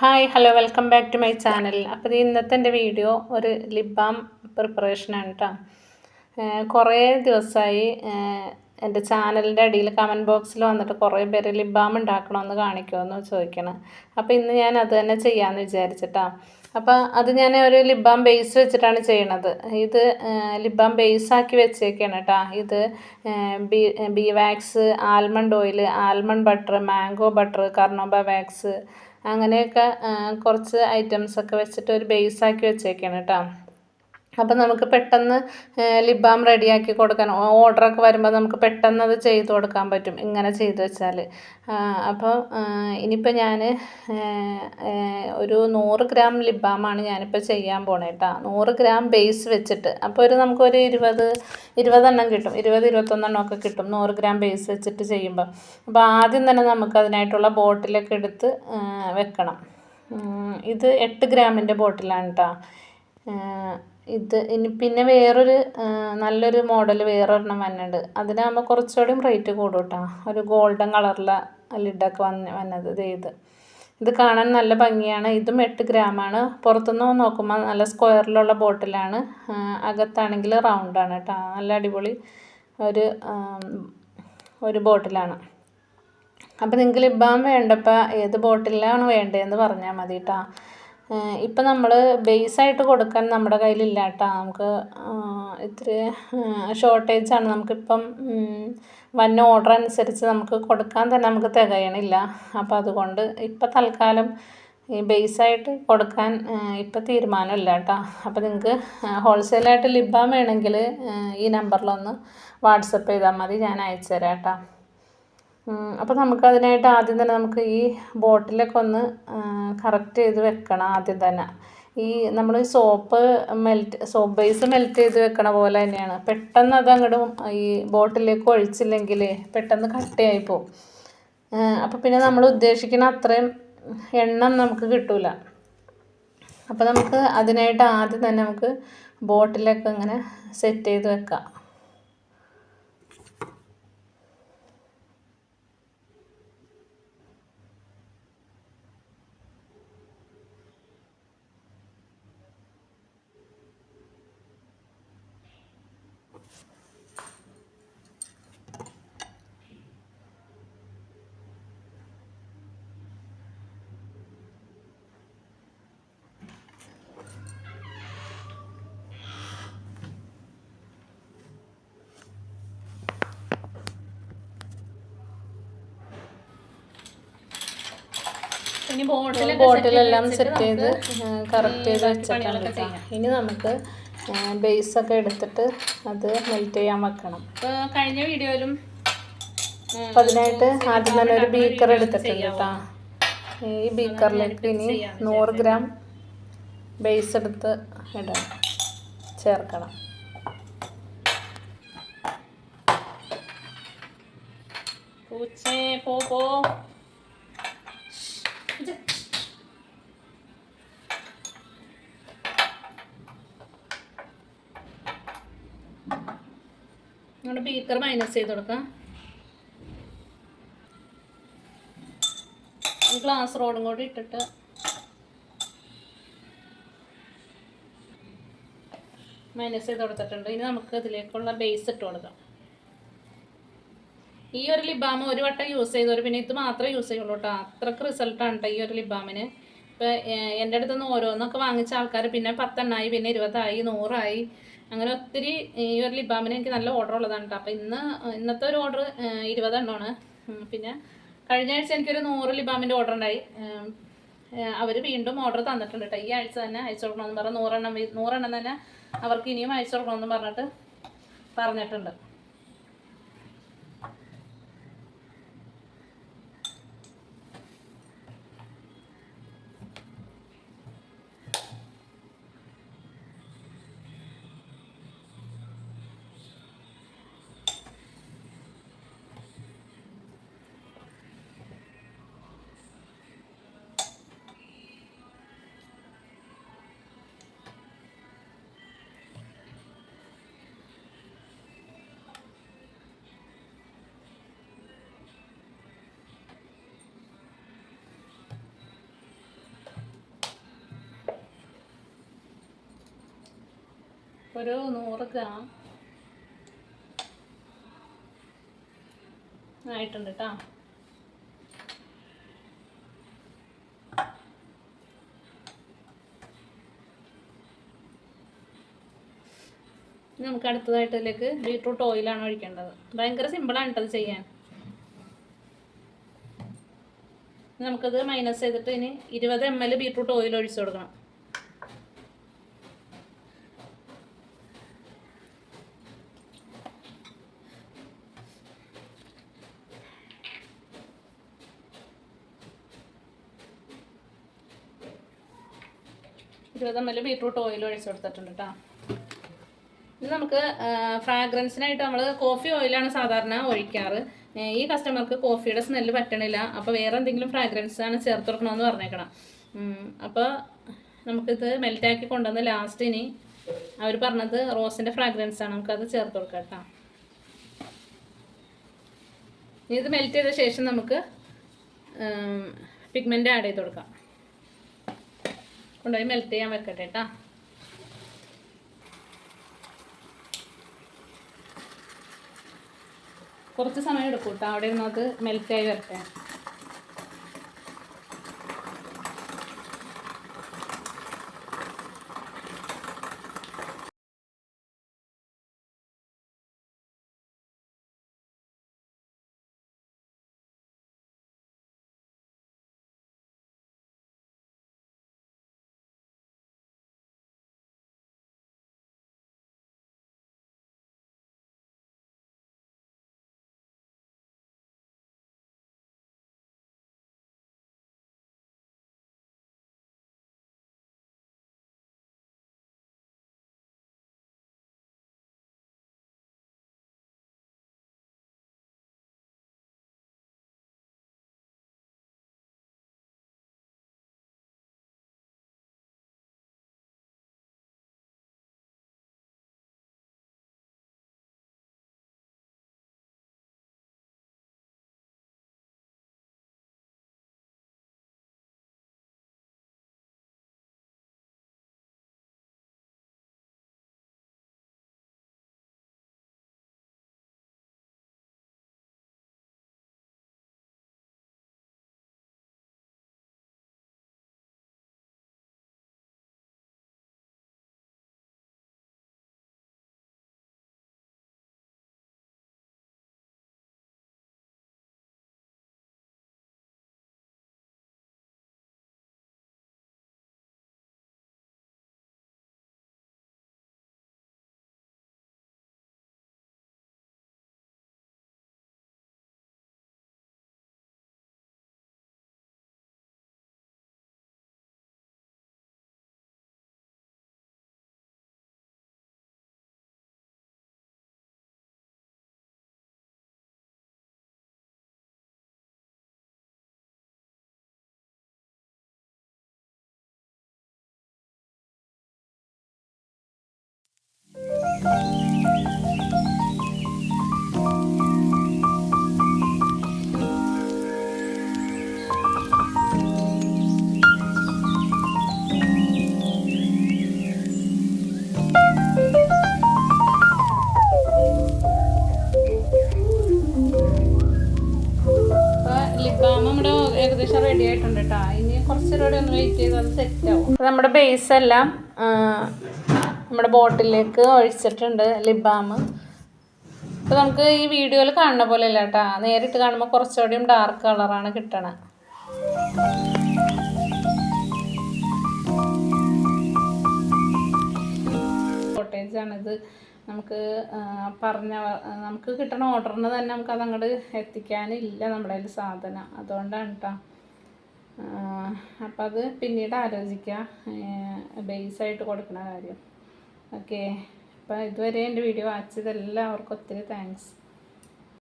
Hi hello welcome back to my channel അപ്പോൾ ഇന്നത്തെ എന്റെ വീഡിയോ ഒരു ലിപ് ബാം പ്രിപ്പറേഷനാണ് കേട്ടോ കുറേ ദിവസമായി എന്റെ ചാനലിന്റെ അടിയിൽ കമന്റ് ബോക്സിൽ വന്നിട്ട് കുറേ പേര് ലിപ് ബാം ഉണ്ടാക്കണമെന്ന് കാണിക്കുമെന്ന് ചോദിക്കണം. അപ്പോൾ ഇന്ന് ഞാൻ അത് തന്നെ ചെയ്യാമെന്ന് വിചാരിച്ചിട്ടാണ് അപ്പോൾ അത് ഞാൻ ഒരു ലിപ് ബാം ബേസ് വെച്ചിട്ടാണ് ചെയ്യണത്. ഇത് ലിപ് ബാം ബേസ് ആക്കി വെച്ചേക്കാണ് കേട്ടോ ഇത് B B wax almond oil almond butter mango butter carnauba wax അങ്ങനെയൊക്കെ കുറച്ച് ഐറ്റംസൊക്കെ വെച്ചിട്ട് ഒരു ബേസ് ആക്കി വെച്ചേക്കാണ് കേട്ടോ അപ്പം നമുക്ക് പെട്ടെന്ന് ലിപ് ബാം റെഡിയാക്കി കൊടുക്കാൻ ഓർഡറൊക്കെ വരുമ്പോൾ നമുക്ക് പെട്ടെന്ന് അത് ചെയ്ത് കൊടുക്കാൻ പറ്റും ഇങ്ങനെ ചെയ്ത് വെച്ചാൽ അപ്പോൾ ഇനിയിപ്പോൾ ഞാൻ ഒരു നൂറ് ഗ്രാം ലിപ് ബാമാണ് ഞാനിപ്പോൾ ചെയ്യാൻ പോണേ കേട്ടോ നൂറ് ഗ്രാം ബേസ് വെച്ചിട്ട് അപ്പോൾ ഒരു നമുക്കൊരു ഇരുപത് ഇരുപതെണ്ണം കിട്ടും ഇരുപത് ഇരുപത്തൊന്നെണ്ണം ഒക്കെ കിട്ടും നൂറ് ഗ്രാം ബേസ് വെച്ചിട്ട് ചെയ്യുമ്പോൾ അപ്പോൾ ആദ്യം തന്നെ നമുക്ക് അതിനായിട്ടുള്ള ബോട്ടിലൊക്കെ എടുത്ത് വെക്കണം. ഇത് എട്ട് ഗ്രാമിന്റെ ബോട്ടിലാണ് കേട്ടോ ഇത് ഇനി പിന്നെ വേറൊരു നല്ലൊരു മോഡൽ വേറൊരെണ്ണം വന്നിട്ടുണ്ട്. അതിനാകുമ്പോൾ കുറച്ചുകൂടിയും റേറ്റ് കൂടും കേട്ടോ ഒരു ഗോൾഡൻ കളറിലെ ലിഡൊക്കെ വന്ന് വന്നത് ദേ ഇത്. ഇത് കാണാൻ നല്ല ഭംഗിയാണ്. ഇതും എട്ട് ഗ്രാമാണ് പുറത്തുനിന്ന് നോക്കുമ്പോൾ നല്ല സ്ക്വയറിലുള്ള ബോട്ടിലാണ് അകത്താണെങ്കിൽ റൗണ്ടാണ് കേട്ടോ നല്ല അടിപൊളി ഒരു ഒരു ബോട്ടിലാണ് അപ്പോൾ നിങ്ങൾക്ക് ലിബാം വേണ്ടപ്പോൾ ഏത് ബോട്ടിലാണ് വേണ്ടതെന്ന് പറഞ്ഞാൽ മതി കേട്ടോ ഇപ്പം നമ്മൾ ബേസായിട്ട് കൊടുക്കാൻ നമ്മുടെ കയ്യിലില്ല കേട്ടോ നമുക്ക് ഇത്തിരി ഷോർട്ടേജാണ്. നമുക്കിപ്പം വന്ന ഓർഡർ അനുസരിച്ച് നമുക്ക് കൊടുക്കാൻ തന്നെ നമുക്ക് തികയണില്ല. അപ്പം അതുകൊണ്ട് ഇപ്പം തൽക്കാലം ഈ ബേസായിട്ട് കൊടുക്കാൻ ഇപ്പം തീരുമാനമില്ല കേട്ടോ അപ്പോൾ നിങ്ങൾക്ക് ഹോൾസെയിലായിട്ട് ലിബാം വേണമെങ്കിൽ ഈ നമ്പറിലൊന്ന് വാട്സപ്പ് ചെയ്താൽ മതി. ഞാൻ അയച്ചു തരാം കേട്ടോ അപ്പോൾ നമുക്കതിനായിട്ട് ആദ്യം തന്നെ നമുക്ക് ഈ ബോട്ടിലൊക്കെ ഒന്ന് കറക്റ്റ് ചെയ്ത് വെക്കണം ആദ്യം തന്നെ. ഈ നമ്മൾ soap melt soap base melt ചെയ്ത് വെക്കണ പോലെ തന്നെയാണ്. പെട്ടെന്ന് അത് അങ്ങോട്ട് ഈ ബോട്ടിലേക്ക് ഒഴിച്ചില്ലെങ്കിൽ പെട്ടെന്ന് കട്ടയായി പോകും അപ്പോൾ പിന്നെ നമ്മൾ ഉദ്ദേശിക്കുന്ന അത്രയും എണ്ണം നമുക്ക് കിട്ടില്ല അപ്പോൾ നമുക്ക് അതിനായിട്ട് ആദ്യം തന്നെ നമുക്ക് ബോട്ടിലൊക്കെ ഇങ്ങനെ സെറ്റ് ചെയ്ത് വെക്കാം. ബോട്ടിലെല്ലാം സെറ്റ് ചെയ്ത് കറക്റ്റ് ചെയ്ത് വെച്ചിട്ടുണ്ട് ഇനി നമുക്ക് ബേസൊക്കെ എടുത്തിട്ട് അത് മെൽറ്റ് ചെയ്യാൻ വെക്കണം. കഴിഞ്ഞ വീഡിയോയിലും അപ്പം അതിനായിട്ട് ആദ്യം തന്നെ ഒരു ബീക്കർ എടുത്തിട്ടുണ്ട് കേട്ടോ ഈ ബീക്കറിലേക്ക് ഇനി നൂറ് ഗ്രാം ബേസ് എടുത്ത് ഇടണം ചേർക്കണം. പൂച്ചേ പോ പോ. നമ്മുടെ ബീക്കർ മൈനസ് ചെയ്ത് കൊടുക്കാം. ഗ്ലാസ് റോഡും കൂടി ഇട്ടിട്ട്. മൈനസ് ചെയ്ത് കൊടുത്തിട്ടുണ്ട്. ഇനി നമുക്ക് ഇതിലേക്കുള്ള ബേസ് ഇട്ട് കൊടുക്കാം. ഈ ഒരു ലിബാമ ഒരു വട്ടം യൂസ് ചെയ്തവർ പിന്നെ ഇത് മാത്രമേ യൂസ് ചെയ്യുള്ളൂ കേട്ടോ. അത്രയ്ക്ക് റിസൾട്ടാണ് കേട്ടോ ഈ ഒരു ലിബാമിന് ഇപ്പോൾ എന്റെ അടുത്ത് നിന്ന് ഓരോന്നൊക്കെ വാങ്ങിച്ച ആൾക്കാർ പിന്നെ പത്തെണ്ണായി പിന്നെ ഇരുപതായി നൂറായി. അങ്ങനെ ഒത്തിരി ഈ ഒരു ലിബാമിന് എനിക്ക് നല്ല ഓർഡർ ഉള്ളതാണ് കേട്ടോ അപ്പോൾ ഇന്ന് ഇന്നത്തെ ഒരു ഓർഡർ ഇരുപതെണ്ണമാണ്. പിന്നെ കഴിഞ്ഞ ആഴ്ച എനിക്കൊരു നൂറ് ലിബാമിന്റെ ഓർഡർ ഉണ്ടായി. അവർ വീണ്ടും ഓർഡർ തന്നിട്ടുണ്ട് കേട്ടോ ഈ ആഴ്ച തന്നെ അയച്ചു കൊടുക്കണമെന്ന് പറഞ്ഞാൽ നൂറെണ്ണം നൂറെണ്ണം തന്നെ അവർക്ക് ഇനിയും അയച്ചു കൊടുക്കണമെന്ന് പറഞ്ഞിട്ട് പറഞ്ഞിട്ടുണ്ട്. ഒരു നൂറ് ഗ്രാം ആയിട്ടുണ്ട് കേട്ടോ നമുക്ക് അടുത്തതായിട്ട് ഇതിലേക്ക് ബീട്രൂട്ട് ഓയിലാണ് ഒഴിക്കേണ്ടത്. ഭയങ്കര സിമ്പിളാണ് കേട്ടോ ഇത് ചെയ്യാൻ നമുക്കത് മൈനസ് ചെയ്തിട്ട് ഇനി ഇരുപത് എം എൽ ബീട്രൂട്ട് ഓയിൽ ഒഴിച്ചു കൊടുക്കണം. ഇരുപത് എം എൽ ബീട്രൂട്ട് ഓയിൽ ഒഴിച്ചു കൊടുത്തിട്ടുണ്ട് കേട്ടോ ഇത് നമുക്ക് ഫ്രാഗ്രൻസിനായിട്ട് നമ്മൾ കോഫി ഓയിലാണ് സാധാരണ ഒഴിക്കാറ്. ഈ കസ്റ്റമർക്ക് കോഫിയുടെ സ്മെല്ല് പറ്റണില്ല. അപ്പോൾ വേറെ എന്തെങ്കിലും ഫ്രാഗ്രൻസ് ആണ് ചേർത്ത് കൊടുക്കണമെന്ന് പറഞ്ഞേക്കണം. അപ്പോൾ നമുക്കിത് മെൽറ്റാക്കി കൊണ്ടുവന്ന് ലാസ്റ്റ് ഇനി അവർ പറഞ്ഞത് റോസിന്റെ ഫ്രാഗ്രൻസ് ആണ്. നമുക്കത് ചേർത്ത് കൊടുക്കാം കേട്ടോ ഇത് മെൽറ്റ് ചെയ്ത ശേഷം നമുക്ക് പിഗ്മെന്റ് ആഡ് ചെയ്ത് കൊടുക്കാം. കൊണ്ടുപോയി മെൽറ്റ് ചെയ്യാൻ വെക്കട്ടെ കേട്ടോ കുറച്ച് സമയം എടുക്കും കേട്ടോ അവിടെ ഇരുന്നത് മെൽറ്റായി വരട്ടെ. നമ്മുടെ ബേസ് എല്ലാം നമ്മുടെ ബോട്ടിലേക്ക് ഒഴിച്ചിട്ടുണ്ട് ലിബാമ്. ബാം അപ്പോൾ നമുക്ക് ഈ വീഡിയോയിൽ കാണുന്ന പോലെ അല്ല കേട്ടോ. നേരിട്ട് കാണുമ്പോൾ കുറച്ചുകൂടിയും ഡാർക്ക് കളറാണ് കിട്ടണത് ഷോർട്ടേജ് ആണിത്. നമുക്ക് പറഞ്ഞ നമുക്ക് കിട്ടണ ഓർഡറിന് തന്നെ നമുക്ക് അത് അങ്ങോട്ട് എത്തിക്കാനില്ല നമ്മുടെ കയ്യിൽ സാധനം. അതുകൊണ്ടാണ് കേട്ടോ അപ്പം അത് പിന്നീട് ആലോചിക്കാം ബേസായിട്ട് കൊടുക്കുന്ന കാര്യം. ഓക്കെ. അപ്പോൾ ഇതുവരെ എന്റെ വീഡിയോ വായിച്ചത് എല്ലാവർക്കും ഒത്തിരി താങ്ക്സ്.